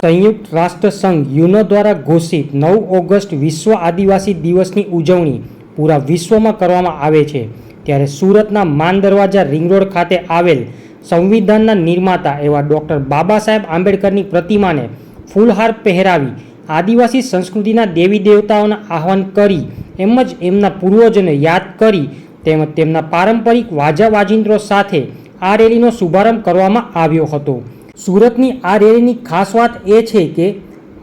સંયુક્ત રાષ્ટ્ર સંઘ યુનો દ્વારા ઘોષિત નવ ઓગસ્ટ વિશ્વ આદિવાસી દિવસની ઉજવણી પૂરા વિશ્વમાં કરવામાં આવે છે. ત્યારે સુરતના માન દરવાજા રિંગ રોડ ખાતે આવેલ સંવિધાનના નિર્માતા એવા ડૉક્ટર બાબા સાહેબ આંબેડકરની પ્રતિમાને ફૂલહાર પહેરાવી આદિવાસી સંસ્કૃતિના દેવી દેવતાઓના આહવાન કરી એમ જ એમના પૂર્વજોને યાદ કરી તેમજ તેમના પારંપરિક વાજા વાજિંત્રો સાથે આ રેલીનો શુભારંભ કરવામાં આવ્યો હતો. સુરતની આ રેલીની ખાસ વાત એ છે કે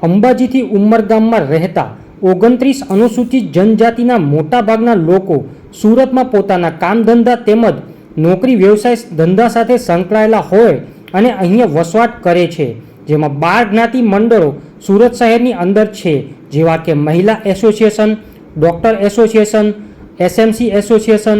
અંબાજીથી ઉમરગામમાં રહેતા ઓગણત્રીસ અનુસૂચિત જનજાતિના મોટાભાગના લોકો સુરતમાં પોતાના કામ ધંધા તેમજ નોકરી વ્યવસાય ધંધા સાથે સંકળાયેલા હોય અને અહીંયા વસવાટ કરે છે. જેમાં બાર જ્ઞાતિ મંડળો સુરત શહેરની અંદર છે, જેવા કે મહિલા association, doctor association, SMC association,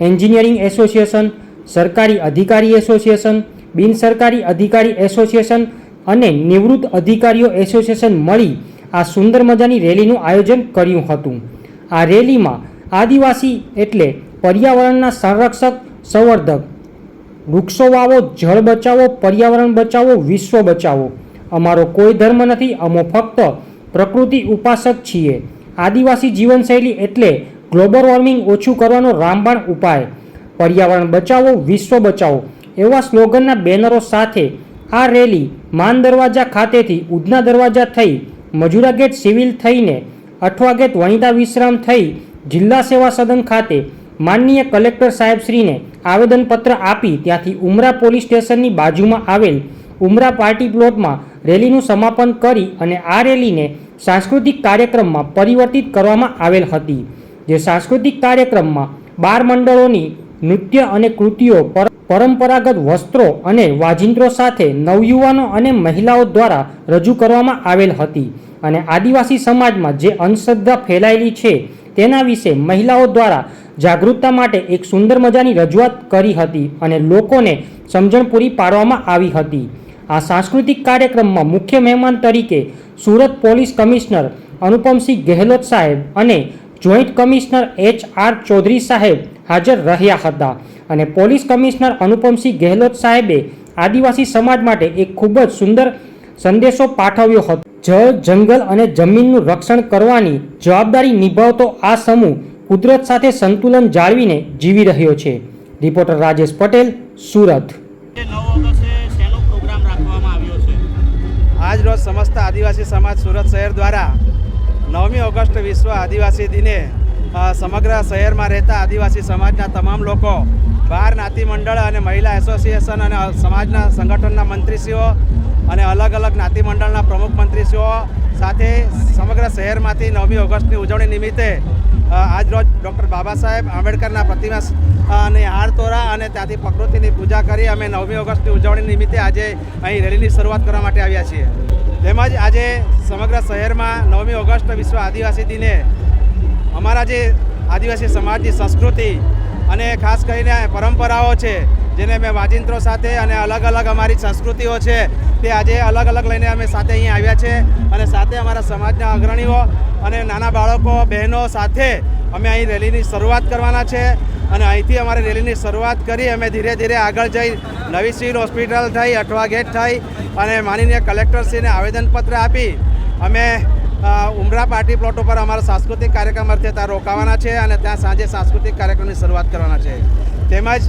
engineering association, સરકારી અધિકારી એસોસિએશન બિનસરકારી અધિકારી એસોસિએશન અને નિવૃત્ત અધિકારીઓ એસોસિએશન મળી આ સુંદર મજાની રેલીનું આયોજન કર્યું હતું. આ રેલીમાં આદિવાસી એટલે પર્યાવરણના સંરક્ષક, સંવર્ધક, વૃક્ષો વાવો, જળ બચાવો, પર્યાવરણ બચાવો, વિશ્વ બચાવો. અમારો કોઈ ધર્મ નથી, અમો ફક્ત પ્રકૃતિ ઉપાસક છીએ. આદિવાસી જીવનશૈલી એટલે ગ્લોબલ વોર્મિંગ ઓછું કરવાનો રામબાણ ઉપાય. પર્યાવરણ બચાવો, વિશ્વ બચાવો. એવા સ્લોગનના બેનરો સાથે આ રેલી માન દરવાજા ખાતેથી ઉધના દરવાજા થઈ, મજુરા ગેટ સિવિલ થઈને અઠવા ગેટ વનિતા વિશ્રામ થઈ જિલ્લા સેવા સદન ખાતે માનનીય કલેક્ટર સાહેબશ્રીને આવેદનપત્ર આપી ત્યાંથી ઉમરા પોલીસ સ્ટેશનની બાજુમાં આવેલ ઉમરા પાર્ટી પ્લોટમાં રેલીનું સમાપન કરી અને આ રેલીને સાંસ્કૃતિક કાર્યક્રમમાં પરિવર્તિત કરવામાં આવેલ હતી, જે સાંસ્કૃતિક કાર્યક્રમમાં બાર મંડળોની નૃત્ય અને કૃતિઓ પર પરંપરાગત વસ્ત્રો અને વાજિંત્રો સાથે નવયુવાનો અને મહિલાઓ દ્વારા રજૂ કરવામાં આવેલ હતી અને આદિવાસી સમાજમાં જે અંધશ્રદ્ધા ફેલાયેલી છે તેના વિશે મહિલાઓ દ્વારા જાગૃતતા માટે એક સુંદર મજાની રજૂઆત કરી હતી અને લોકોને સમજણ પૂરી પાડવામાં આવી હતી. આ સાંસ્કૃતિક કાર્યક્રમમાં મુખ્ય મહેમાન તરીકે સુરત પોલીસ કમિશનર અનુપમસિંહ ગેહલોત સાહેબ અને joint commissioner H R Chaudhary સાહેબ હાજર રહ્યા હતા. અને પોલીસ કમિશનર અનુપમસિંહ ગેહલોત સાહેબે આદિવાસી સમાજ માટે એક ખૂબ જ સુંદર સંદેશો પાઠવ્યો હતો. જળ જંગલ અને જમીનનું રક્ષણ કરવાની જવાબદારી નિભાવતો આ સમૂહ કુદરત સાથે સંતુલન જાળવીને જીવી રહ્યો છે. રિપોર્ટર રાજેશ પટેલ સુરત. જે નવ ઓગસ્ટે પ્રોગ્રામ રાખવામાં આવ્યો છે? આજ રોજ સમસ્ત આદિવાસી સમાજ સુરત શહેર દ્વારા નવમી ઓગસ્ટ વિશ્વ આદિવાસી દિને સમગ્ર શહેરમાં રહેતા આદિવાસી સમાજના તમામ લોકો બાર જ્ઞાતિ મંડળ અને મહિલા એસોસિએશન અને સમાજના સંગઠનના મંત્રીશ્રીઓ અને અલગ અલગ જ્ઞાતિ મંડળના પ્રમુખ મંત્રીશ્રીઓ સાથે સમગ્ર શહેરમાંથી નવમી ઓગસ્ટની ઉજવણી નિમિત્તે આજરોજ ડૉક્ટર બાબા સાહેબ આંબેડકરના પ્રતિમા અને હાર તોરા અને ત્યાંથી પ્રકૃતિની પૂજા કરી અમે નવમી ઓગસ્ટની ઉજવણી નિમિત્તે આજે અહીં રેલીની શરૂઆત કરવા માટે આવ્યા છીએ. તેમજ આજે સમગ્ર શહેરમાં નવમી ઓગસ્ટ વિશ્વ આદિવાસી દિને. અમારા જે આદિવાસી સમાજની સંસ્કૃતિ અને ખાસ કરીને પરંપરાઓ છે, જેને મેં વાજિંત્રો સાથે અને અલગ અલગ અમારી સંસ્કૃતિઓ છે, તે આજે અલગ અલગ લઈને અમે સાથે અહીં આવ્યા છે. અને સાથે અમારા સમાજના અગ્રણીઓ અને નાના બાળકો, બહેનો સાથે અમે અહીં રેલીની શરૂઆત કરવાના છે. અને અહીંથી અમારે રેલીની શરૂઆત કરી અમે ધીરે ધીરે આગળ જઈ નવી સિવિલ હોસ્પિટલ થઈ, અઠવા ગેટ થઈ અને માનીને કલેક્ટરશ્રીને આવેદનપત્ર આપી અમે ઉમરા પાર્ટી પ્લોટ ઉપર અમારા સાંસ્કૃતિક કાર્યક્રમ અર્થે ત્યાં રોકાવાના છે અને ત્યાં સાંજે સાંસ્કૃતિક કાર્યક્રમની શરૂઆત કરવાના છે. તેમજ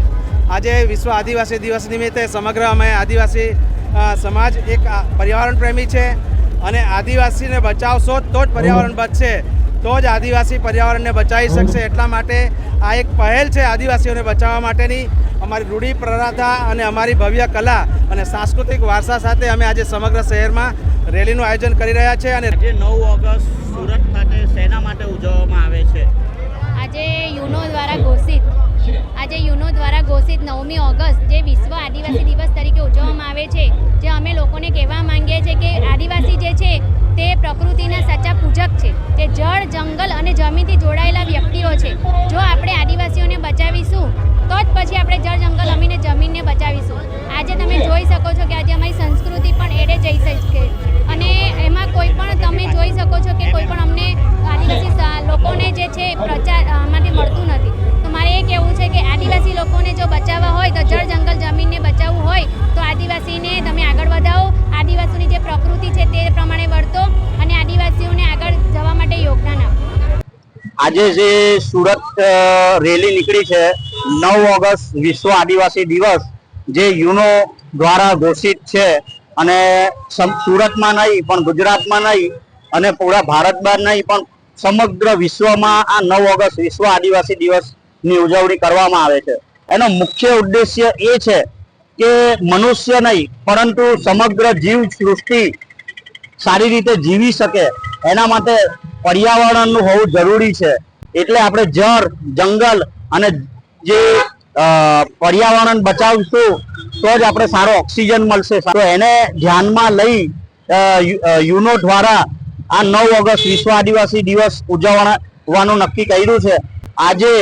આજે વિશ્વ આદિવાસી દિવસ નિમિત્તે સમગ્ર અમે આદિવાસી સમાજ એક પર્યાવરણ પ્રેમી છે અને આદિવાસીને બચાવશો તો જ પર્યાવરણ બચશે, તો જ આદિવાસી પર્યાવરણને બચાવી શકશે. એટલા માટે આ એક પહેલ છે આદિવાસીઓને બચાવવા માટેની. અમારી રૂઢિ પ્રરાધા અને અમારી ભવ્ય કલા અને સાંસ્કૃતિક વારસા સાથે અમે આજે સમગ્ર શહેરમાં રેલીનું આયોજન કરી રહ્યા છે અને આજે નવ ઓગસ્ટ સુરત ખાતે સેના માટે ઉજવવામાં આવે છે? આજે યુનો દ્વારા ઘોષિત આજે યુનો દ્વારા ઘોષિત નવમી ઓગસ્ટ જે વિશ્વ આદિવાસી દિવસ તરીકે ઉજવવામાં આવે છે જે અમે લોકોને કહેવા માંગીએ છીએ કે આદિવાસી જે છે તે પ્રકૃતિના સાચા પૂજક છે તે જળ જંગલ અને જમીનથી જોડાયેલા વ્યક્તિઓ છે. જો આપણે આદિવાસીઓને બચાવીશું તો જ પછી આપણે જળ જંગલ અમીને જમીનને બચાવીશું. આજે તમે જોઈ શકો છો કે આજે અમારી સંસ્કૃતિ પણ એડે જઈ શકે અને એમાં કોઈ પણ તમે જોઈ શકો છો કે કોઈ પણ અમને આદિવાસી લોકોને જે છે પ્રચાર માટે મળતું નથી. તો મારે એ કહેવું છે કે આદિવાસી લોકોને જો બચાવવા હોય તો જળ જંગલ જમીનને બચાવવું હોય તો આદિવાસીને તમે આગળ વધાવો. આદિવાસીની જે પ્રકૃતિ છે તે પ્રમાણે વર્તો અને આદિવાસીઓને આગળ જવા માટે યોગદાન આપો. આજે જે સુરત રેલી નીકળી છે નવ ઓગસ્ટ વિશ્વ આદિવાસી દિવસ, જે યુનો દ્વારા ઘોષિત છે અને સુરતમાં નહીં, પણ ગુજરાતમાં નહીં અને પૂરા ભારતમાં નહીં, પણ સમગ્ર વિશ્વમાં આ નવ ઓગસ્ટ વિશ્વ આદિવાસી દિવસની ઉજવણી કરવામાં આવે છે. એનો મુખ્ય ઉદ્દેશ્ય એ છે કે મનુષ્ય નહીં, પરંતુ સમગ્ર જીવ સૃષ્ટિ સારી રીતે જીવી શકે. એના માટે પર્યાવરણનું હોવું જરૂરી છે. એટલે આપણે જળ, જંગલ અને જે પર્યાવરણ બચાવશું, તો જ આપણે સારો ઓક્સિજન મળશે. તો એને ધ્યાનમાં લઈ યુનો દ્વારા આ નવ ઓગસ્ટ વિશ્વ આદિવાસી દિવસ ઉજવવાનું નક્કી કર્યું છે. આજે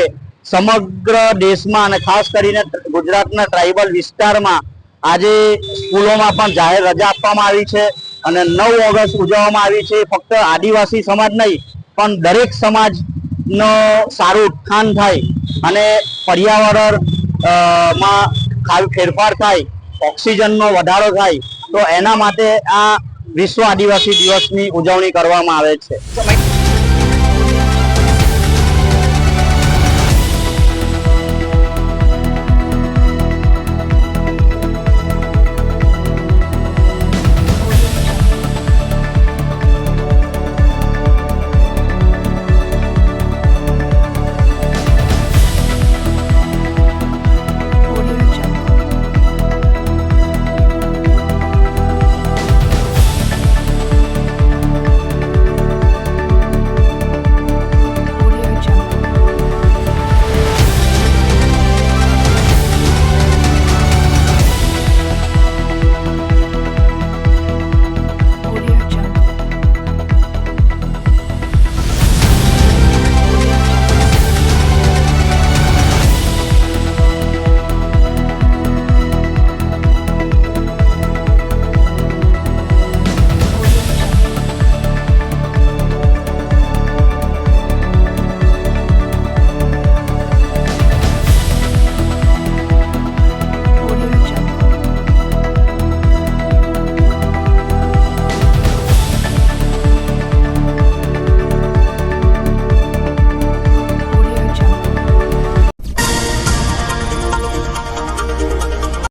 સમગ્ર દેશમાં અને ખાસ કરીને ગુજરાતના ટ્રાઇબલ વિસ્તારમાં આજે સ્કૂલોમાં પણ જાહેર રજા આપવામાં આવી છે અને નવ ઓગસ્ટ ઉજવવામાં આવી છે. ફક્ત આદિવાસી સમાજ નહીં, પણ દરેક સમાજનો સારું ઉત્થાન થાય. અને પર્યાવરણમાં ખાલી ફેરફાર થાય, ઓક્સિજનનો વધારો થાય, તો એના માટે આ વિશ્વ આદિવાસી દિવસની ઉજવણી કરવામાં આવે છે.